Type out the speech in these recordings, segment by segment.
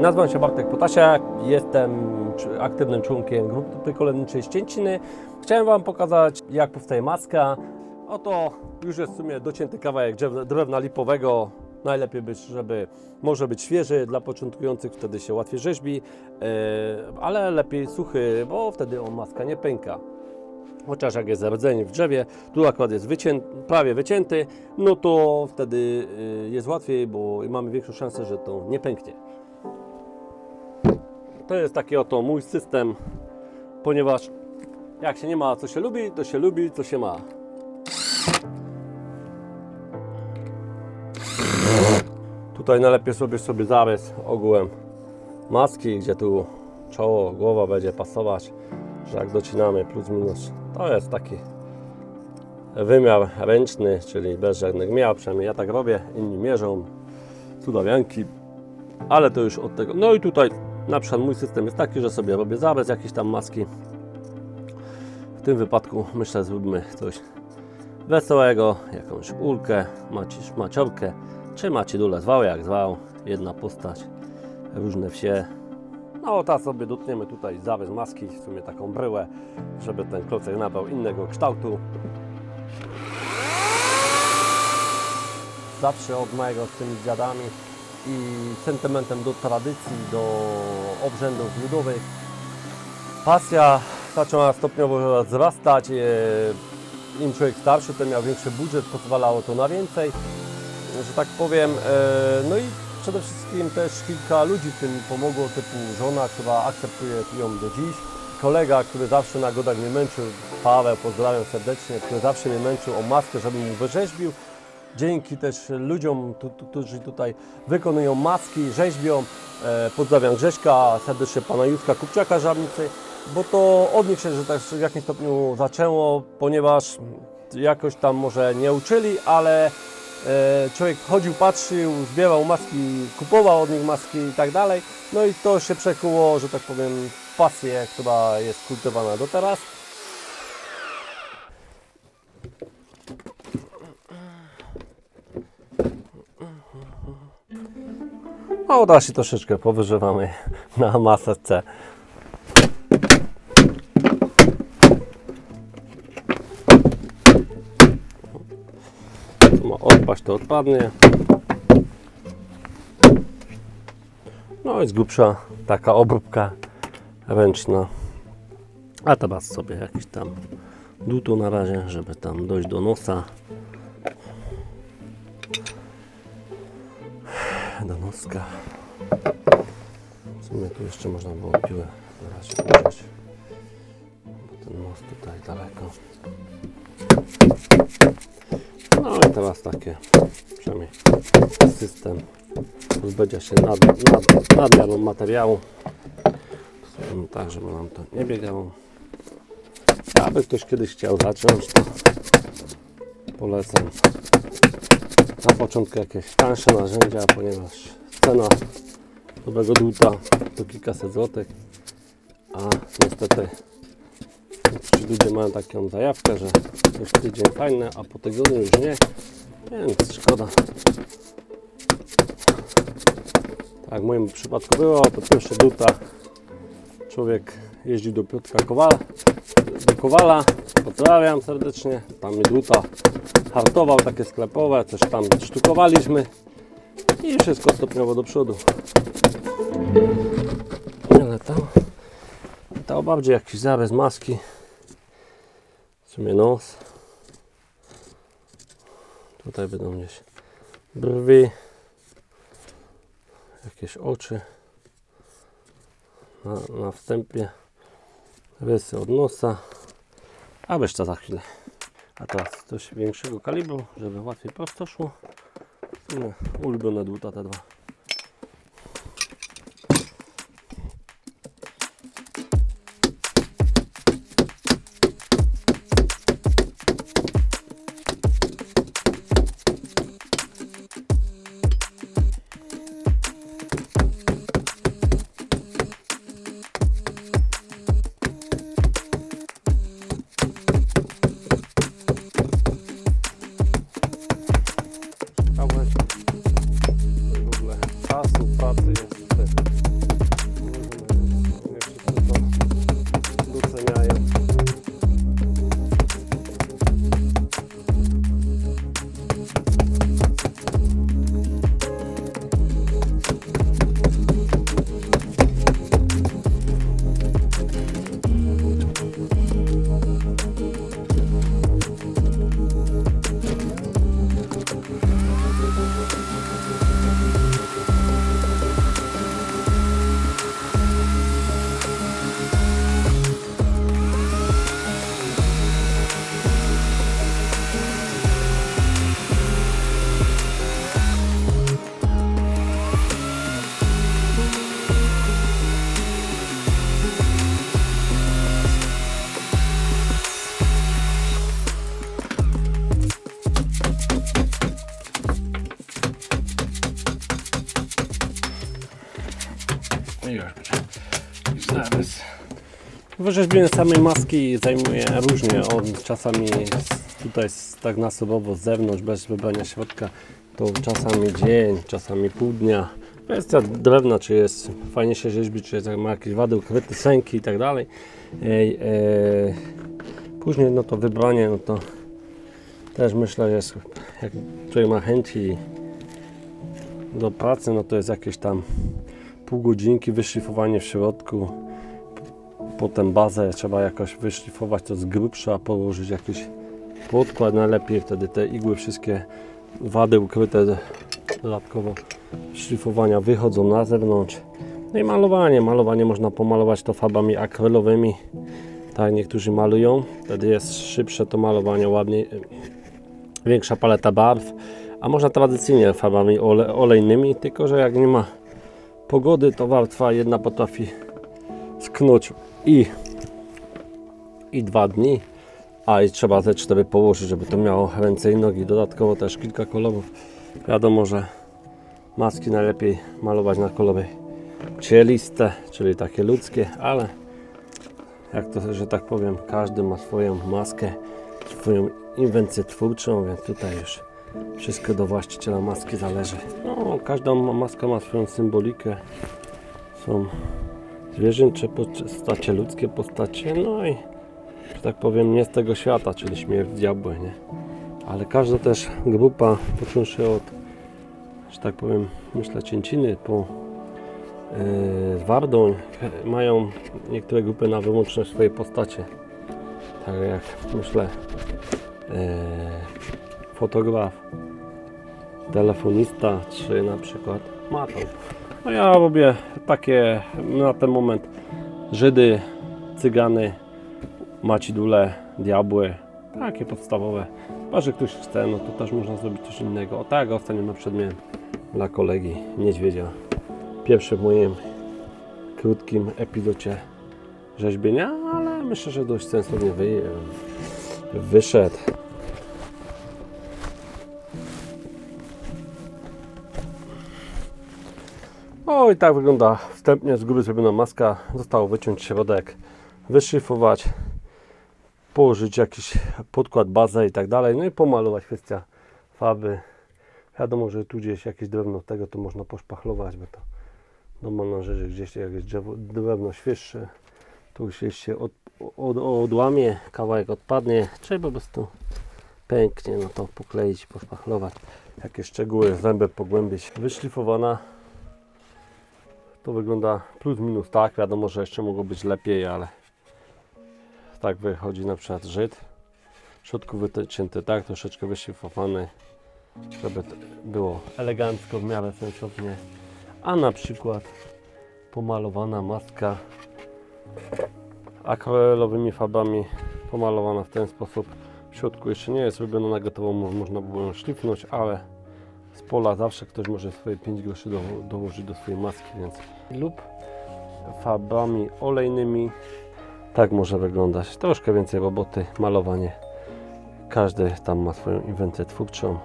Nazywam się Bartek Potasiak, jestem aktywnym członkiem grupy kolędniczej Ścięciny. Chciałem Wam pokazać, jak powstaje maska. Oto już jest w sumie docięty kawałek drewna, lipowego. Najlepiej być, żeby może być świeży dla początkujących, wtedy się łatwiej rzeźbi, e, ale lepiej suchy, bo wtedy on maska nie pęka. Chociaż jak jest rdzeń w drzewie, tu akurat jest wycię, prawie wycięty, no to wtedy y, jest łatwiej, bo mamy większą szansę, że to nie pęknie. To jest taki oto mój system, ponieważ jak się nie ma co się lubi, to się lubi co się ma. Tutaj najlepiej sobie sobie zarys ogółem maski, gdzie tu czoło, głowa będzie pasować, że jak docinamy plus minus, to jest taki wymiar ręczny, czyli bez żadnych miar, przynajmniej ja tak robię, inni mierzą, cudawianki, ale to już od tego. No i tutaj na przykład mój system jest taki, że sobie robię zarys jakieś tam maski. W tym wypadku myślę zróbmy coś wesołego, jakąś ulkę, macisz, maciorkę, czy macidule zwał jak zwał, jedna postać, różne wsie. No ta sobie dotniemy tutaj zarys maski, w sumie taką bryłę, żeby ten klocek nabrał innego kształtu. Zawsze od mojego z tymi dziadami i sentymentem do tradycji, do obrzędów ludowych. Pasja zaczęła stopniowo wzrastać. Im człowiek starszy, ten miał większy budżet, pozwalało to na więcej, że tak powiem. e, No i przede wszystkim też kilka ludzi tym pomogło, typu żona, która akceptuje ją do dziś, kolega, który zawsze na godach mnie męczył, Paweł, pozdrawiam serdecznie, który zawsze mnie męczył o maskę, żebym mu wyrzeźbił. Dzięki też ludziom, tu, tu, którzy tutaj wykonują maski, rzeźbią. E, pozdrawiam Grześka, serdecznie pana Józka Kupczaka Żabnicy, bo to od nich się że tak w jakimś stopniu zaczęło, ponieważ jakoś tam może nie uczyli, ale e, człowiek chodził, patrzył, zbierał maski, kupował od nich maski i tak dalej. No i to się przekuło, że tak powiem, w pasję, która jest kultywowana do teraz. No, uda się troszeczkę powyżywamy na maseczce. Tu ma odpaść, to odpadnie. No i z grubsza taka obróbka ręczna. A teraz sobie jakiś tam dutu na razie, żeby tam dojść do nosa. Noska. W sumie tu jeszcze można było piłę na razie użyć. Bo ten most tutaj daleko. No i teraz takie, przynajmniej system pozbycia się nad, nad, nadmiaru materiału. Tak, żeby nam to nie biegało. Aby ktoś kiedyś chciał zacząć, to polecam na początku jakieś tańsze narzędzia, ponieważ cena dobrego dłuta. To kilkaset złotych, a niestety ci ludzie mają taką zajawkę, że już tydzień fajne, a po tygodniu już nie, więc szkoda. Tak w moim przypadku było, to pierwsze dłuta. Człowiek jeździł do Piotra Kowala, do Kowala, pozdrawiam serdecznie, tam mi dłuta hartował takie sklepowe, coś tam sztukowaliśmy i wszystko stopniowo do przodu. Ale tam, to bardziej jakiś zarys maski, w sumie nos. Tutaj będą gdzieś brwi, jakieś oczy na, na wstępie, rysy od nosa, a reszta za chwilę. A teraz coś większego kalibru, żeby łatwiej prosto szło. Ну, Улюблена 2 та 2. Wyrzeźbienie samej maski zajmuje różnie. On czasami tutaj tak nasobowo z zewnątrz, bez wybrania środka, to czasami dzień, czasami pół dnia. Kwestia drewna, czy jest fajnie się rzeźbi, czy jest, ma jakieś wady ukryte, sęki i tak dalej. Ej, e, później no to wybranie, no to też myślę, jest jak człowiek ma chęci do pracy, no to jest jakieś tam pół godzinki, wyszlifowanie w środku, potem bazę trzeba jakoś wyszlifować to z grubsza, położyć jakiś podkład najlepiej, wtedy te igły wszystkie wady ukryte dodatkowo szlifowania wychodzą na zewnątrz. No i malowanie, malowanie można pomalować to farbami akrylowymi, tak niektórzy malują, wtedy jest szybsze to malowanie, ładniej, większa paleta barw, a można tradycyjnie farbami ole, olejnymi, tylko że jak nie ma pogody, to warstwa jedna potrafi sknąć i, i dwa dni, a i trzeba te cztery położyć, żeby to miało ręce i nogi. Dodatkowo też kilka kolorów. Wiadomo, że maski najlepiej malować na kolory cieliste, czyli takie ludzkie, ale jak to, że tak powiem, każdy ma swoją maskę, swoją inwencję twórczą, więc tutaj już wszystko do właściciela maski zależy. No, każda ma- maska ma swoją symbolikę. Są zwierzęcze postacie, ludzkie postacie, no i że tak powiem nie z tego świata, czyli śmierć diabły, nie? Ale każda też grupa, począwszy od, że tak powiem, myślę cięciny po yy, mają niektóre grupy na wyłączność swoje postacie. Tak jak myślę yy, fotograf, telefonista, czy na przykład maton. No ja robię takie na ten moment Żydy, Cygany, Macidule, Diabły, takie podstawowe. Chyba, że ktoś chce, no to też można zrobić coś innego. O tak, ostatnio na miałem dla kolegi Niedźwiedzia. Pierwszy w moim krótkim epizodzie rzeźbienia, ale myślę, że dość sensownie wy, wyszedł. O i tak wygląda wstępnie z góry zrobiona maska. Zostało wyciąć środek, wyszlifować, położyć jakiś podkład, bazę i tak dalej. No i pomalować kwestia farby. Wiadomo, że tu gdzieś jakieś drewno tego to można poszpachlować, bo to do montaży gdzieś jakieś drzewo, drewno świeższe. Tu gdzieś się od, od, odłamie, kawałek odpadnie, trzeba po prostu pęknie, no to pokleić, poszpachlować. Jakieś szczegóły, zęby pogłębić. Wyszlifowana to wygląda plus minus tak, wiadomo, że jeszcze mogło być lepiej, ale tak wychodzi na przykład Żyd. W środku wycięty tak, troszeczkę wyszlifowany, żeby było elegancko, w miarę sensownie. A na przykład pomalowana maska akwarelowymi farbami, pomalowana w ten sposób. W środku jeszcze nie jest robiona na gotowo, mo- można było ją szlifnąć, ale z pola zawsze ktoś może swoje 5 groszy do, dołożyć do swojej maski, więc lub farbami olejnymi. Tak może wyglądać. Troszkę więcej roboty, malowanie. Każdy tam ma swoją inwencję twórczą,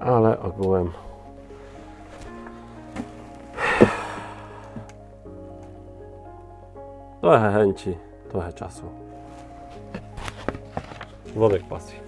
ale ogółem trochę chęci, trochę czasu. Worek pasji.